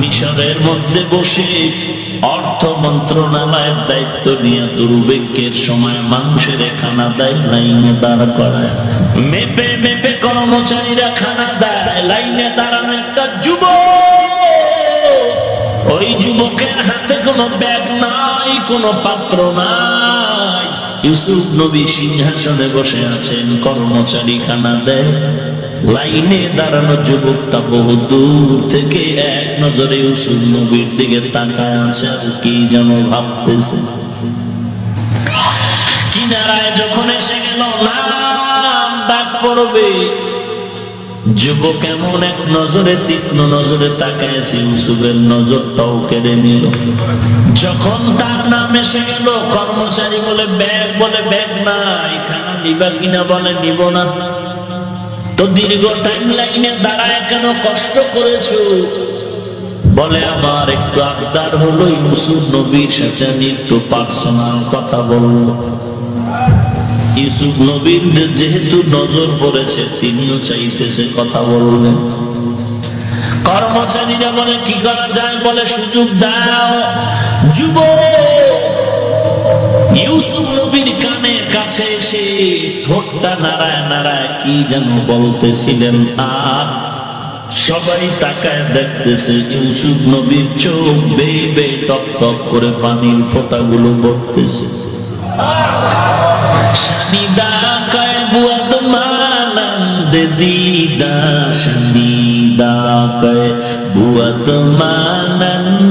মিশরের মধ্যে বসে অর্থ মন্ত্রণালয়ের দায়িত্ব নিয়ে দুর্ভিক্ষের সময় মানুষের খানা দেয়, লাইনে দাঁড় করায়। মেপে মেপে কর্মচারীরা খানা দেয়, লাইনে দাঁড়ানো একটা যুবক। ওই যুবকের হাতে কোনো ব্যাগ নাই, কোনো পাত্র নাই। ইউসুফ নবী সিংহাসনে বসে আছেন, কর্মচারী খানা দেয়। লাইনে দাঁড়ানো যুবকটা বহু দূর থেকে এক নজরে ইউসুফ নবীর দিকে তাকায় আছে আর কি যেন ভাবতেছে। কিনারায় যখন এসে গেল, নাম ডাক পড়বে। যুবক এমন এক নজরে, তীক্ষ্ণ নজরে তাকাইছে ইউসুফের নজরটাও কেড়ে নিল। যখন তার নাম এসে গেল, কর্মচারী বলে, ব্যাগ বলে, ব্যাগ নাই খানা নিবা কিনা বলে, নিব না। তো দীর্ঘ টাইম লাইনে দাঁড়ায় কেন কষ্ট করেছ? বলে, আমার একটু আবদার হলো ইউসুফ নবীর সাথে আমি একটু পার্সোনাল কথা বলব। ইউসুফ নবীর যেহেতু নজর পড়েছে, তিনিও চাইতেছে কথা বলবেন। কর্মচারীরা বলে, কি করা যায়? বলে, সুযোগ দাও। যুব ইউসুফ নবীর কানের কাছে এসে ঠোঁটটা নাড়ায় নাড়ায় কি যেন বলতেছিলেন আর সবাই তাকায় দেখতেছে ইউসুফ নবীর চোখ বেয়ে বেয়ে টপ টপ করে পানির ফোঁটাগুলো পড়তেছে। Shanida kai buat manan de dida Shanida kai buat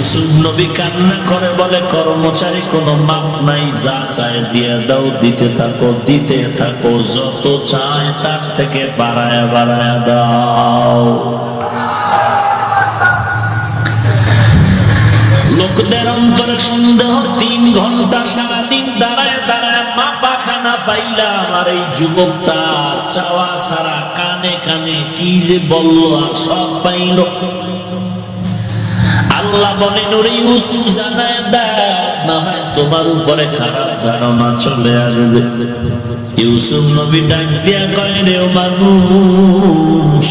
Yusuf নবী কান্না করে বলে, কর্মচারী, কোনো মাপ নাই, যা চায় দিয়ে দাও, দিতে থাকো দিতে থাকো, যত চায় তার থেকে বাড়ায় বাড়ায় দাও। লোকদের অন্তরে সন্দেহ, তিন ঘণ্টা সারাদিন দাঁড়ায় দাঁড়ায় মাপা খানা পাইলাম, আর এই যুবকটা চাওয়া সারা কানে কানে কি যে বলল, আর সব পাইল। আল্লাহ বলে, নুরে ইউসুফ জানায় দাও, না হয় তোমার উপরে খারাপ ধারণা চলে আসবে। ইউসুফ নবী ডাক দিয়া কয়, রে ও মানুষ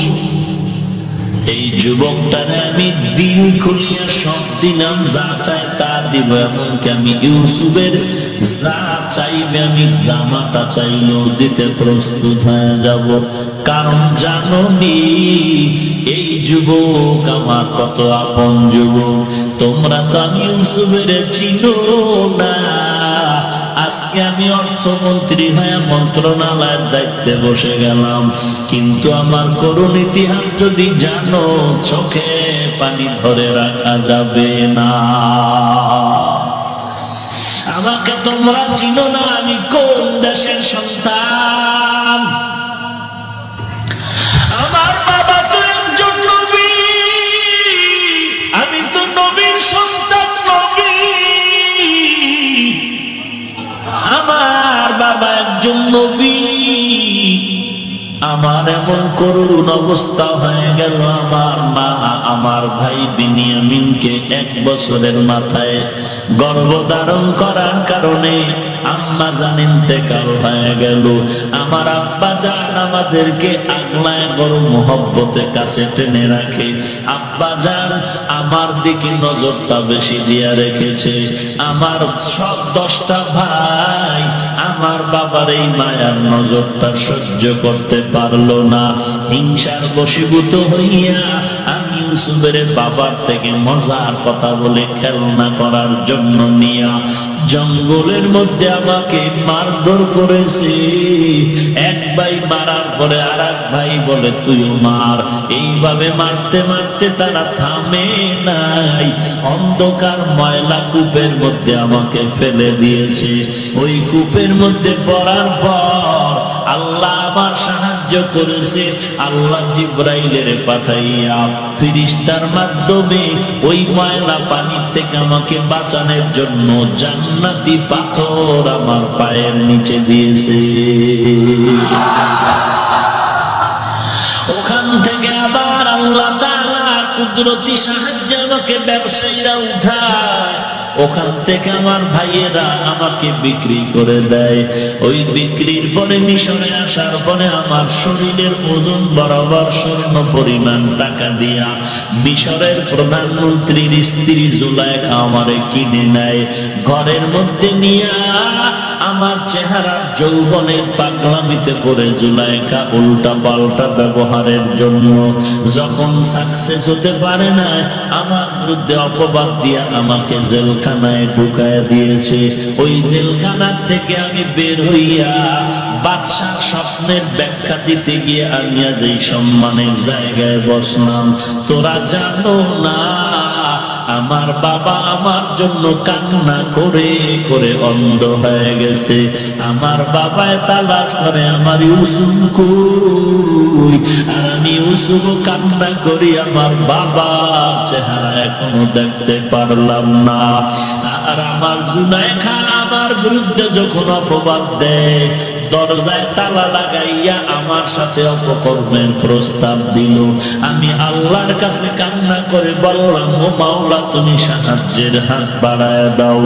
এই যুবকটারে আমি দিন খুলিয়া সব দিন যা চাই তা দিব এমনকি আমি ইউসুফের যা চাইবে আমি প্রস্তুত হয়ে কারণ জানো এই আমার কত আপন তোমরা তো আমি চিনো না। আজকে আমি অর্থমন্ত্রী হয়ে মন্ত্রণালয়ের দায়িত্বে বসে গেলাম। কিন্তু আমার করুণ ইতিহাস যদি জানো, চোখে পানি ধরে রাখা যাবে না। আমাকে তোমরা চিনো না আমি কোন দেশের সন্তান? আমার বাবা তো একজন নবী, আমি তো নবীর সন্তান নবী। আমার বাবা একজন নবী। আমার এমন করুন অবস্থা হয়ে গেল আমার মা, আমার ভাই বিনিয়ামিনকে এক বছরের মাথায় গর্ভধারণ করার কারণে আম্মা জান ইন্তেকাল হয়ে গেল। আমার আব্বা জান আমাদেরকে আগলায় বড় মোহব্বতে কাছে টেনে রাখে। আব্বা জান আমার দিকে নজরটা বেশি দিয়া রেখেছে। আমার সব দশটা ভাই আমার বাবার এই মায়ার নজরটা সহ্য করতে পারল না। হিংসার বশীভূত হইয়া আমি বাবার থেকে মজার কথা বলে খেলনা করার জন্য নিয়া জঙ্গলের মধ্যে আমাকে মারধর করেছে। এক ভাই মারার পরে আর এক ভাই বলে, তুইও মার। এইভাবে মারতে মারতে তারা থামে নাই। অন্ধকার ময়লা কূপের মধ্যে আমাকে ফেলে দিয়েছে। ওই কূপের মধ্যে পড়ার পর আল্লাহ আমার সাহায্য সাহায্য করেছে আল্লাহ জিব্রাইলের পাঠাইয়া। ফিরিস্তার মাধ্যমে ওই ময়লা পানির থেকে আমাকে বাঁচানোর জন্য জান্নাতি পাথর আমার পায়ের নিচে দিয়েছে। ওখান থেকে আবার আল্লাহ কুদরতি সাহায্যে আমাকে ব্যবসায়ীরা উঠায়। ওখান থেকে আমার ভাইয়েরা আমাকে বিক্রি করে দেয়। ওই বিক্রির পরে মিশরে আসার পরে আমার শরীরের ওজন বরাবর স্বর্ণ পরিমাণ টাকা দিয়া মিশরের প্রধানমন্ত্রীর স্ত্রী জুলাইখা আমারে কিনে নেয়। ঘরের মধ্যে নিয়ে আমার চেহারা যৌবনের পাগলামিতে পড়ে জুলাইকা উল্টা পাল্টা ব্যবহারের জন্য যখন সাকসেস হতে পারে না, আমার বিরুদ্ধে অপবাদ দিয়ে আমাকে জেলখানায় ঢুকায় দিয়েছে। ওই জেলখানার থেকে আমি বের হইয়া বাদশার স্বপ্নের ব্যাখ্যা দিতে গিয়ে আমি আজ এই সম্মানের জায়গায় বসলাম। তোরা জানো না আমার বাবা আমার জন্য কান্না করে করে অন্ধ হয়ে গেছে। আমার বাবায় তালাশ করে আমার ইউসুফ আমি ইউসুফ কান্না করি, আমার বাবা চেহারা এখনও দেখতে পারলাম না। আর আমার জুনায় খা আমার বিরুদ্ধে যখন অপবাদ দেয় দরজায় তালা লাগাইয়া আমার সাথে অপকর্মের প্রস্তাব দিল। আমি আল্লাহর কাছে কান্না করে বললাম, ও মাওলা, তুমি সাহায্যের হাত বাড়ায় দাও।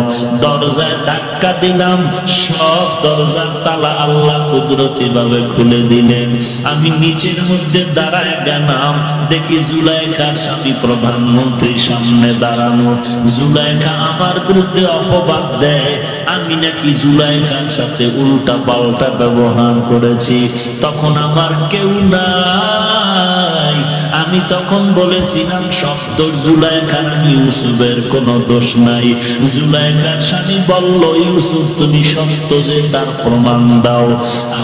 দরজায় ধাক্কা দিলাম, সব দরজার তালা আল্লাহ কুদরতি ভাবে খুলে দিলেন। আমি নিচের মধ্যে দাঁড়ায় গেলাম, দেখি জুলাইখার স্বামী প্রধানমন্ত্রীর সামনে দাঁড়ানো। জুলাইখা আমার বিরুদ্ধে অপবাদ দেয়, আমি নাকি জুলাইখার সাথে উল্টা পাল্টা ব্যবহার করেছি। তখন আমার কেউ নাই। আমি তখন বলেছিলাম সপ্ত জুলাইখার ইউসুফের কোনো দোষ নাই। জুলাইখার স্বামী বলল, ইউসুফ, তুমি সত্য যে তার প্রমাণ দাও।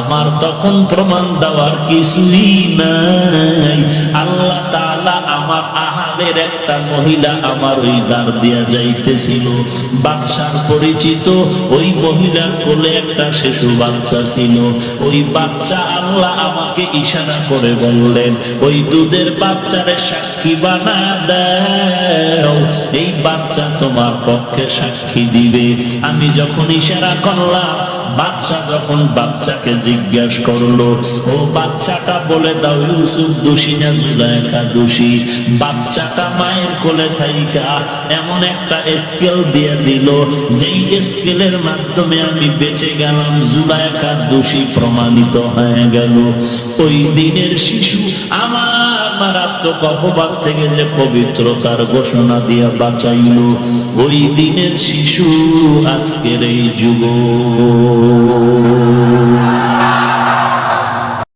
আমার তখন প্রমাণ দেওয়ার কিছুই নাই। আল্লাহ তাআলা আমার আহালের একটা মহিলা আমার ওই দ্বার দিয়া যাইতেছিল। বাদশার পরিচিত ওই মহিলার কোলে একটা শিশু বাচ্চা ছিল। ওই বাচ্চা আল্লাহ আমাকে ইশারা করে বললেন, ওই দুধের বাচ্চারে সাক্ষী বানা দাও। এই বাচ্চা তোমার পক্ষে সাক্ষী দিবে। আমি যখন ইশারা করলাম বাচ্চা যখন বাচ্চাকে জিজ্ঞেস করল, ও বাচ্চাটা বলে দাও, ইউসুফ দোষী না জুলাইখা দোষী? বাচ্চাটা মায়ের কোলে থাইকা এমন একটা স্কেল দিয়ে দিল, যেই স্কেলের মাধ্যমে আমি বেঁচে গেলাম, জুলাইখা দোষী প্রমাণিত হয়ে গেল। ওই দিনের শিশু আমার মারাত্মক অপবাদ থেকে যে পবিত্রতার ঘোষণা দিয়া বাঁচাইল। ওই দিনের শিশু আজকের এই যুগ।